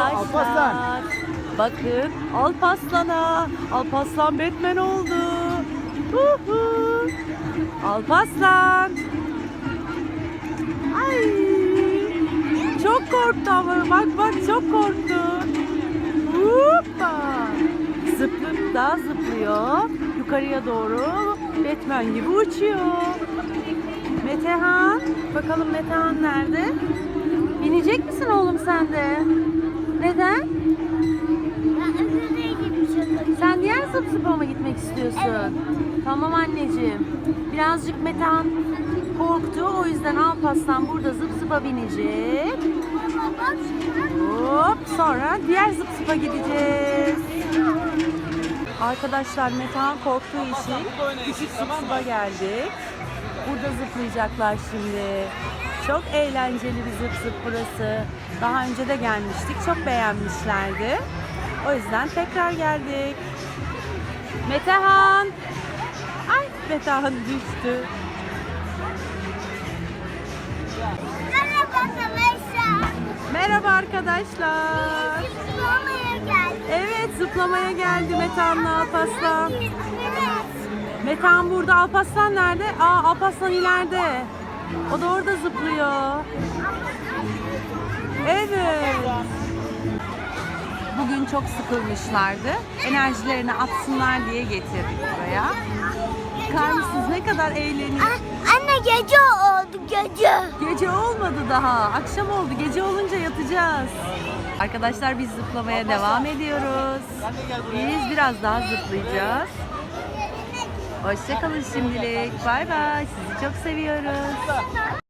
arkadaşlar. Alparslan. Bakın Alparslan'a. Alparslan Batman oldu. Huhu. Alparslan. Ay. Çok korktu ama bak bak çok korktu. Hoppa. Zıplıp daha zıplıyor. Yukarıya doğru Batman gibi uçuyor. Metehan. Bakalım Metehan nerede? Binecek misin oğlum sen Zıp zıpa mı gitmek istiyorsun? Tamam anneciğim. Birazcık Metehan korktu. O yüzden Alparslan burada zıp zıpa binecek. Hop sonra diğer zıp zıpa gideceğiz. Arkadaşlar Metehan korktuğu için küçük zıp zıpa geldik. Burada zıplayacaklar şimdi. Çok eğlenceli bir zıp zıp burası. Daha önce de gelmiştik. Çok beğenmişlerdi. O yüzden tekrar geldik. Metehan. Ay Metehan düştü. Merhaba arkadaşlar. Merhaba arkadaşlar. Biz Roma'ya geldik. Evet zıplamaya geldi Metehan'la Alparslan. Evet. Metehan burada, Alparslan nerede? Aa Alparslan ileride. O da orada zıplıyor. Çok sıkılmışlardı. Enerjilerini atsınlar diye getirdik buraya. Bakar mısınız ne kadar eğleniyor. Anne gece oldu gece. Gece olmadı daha. Akşam oldu. Gece olunca yatacağız. Arkadaşlar biz zıplamaya devam ediyoruz. Biz biraz daha zıplayacağız. Hoşçakalın şimdilik. Bay bay. Sizi çok seviyoruz.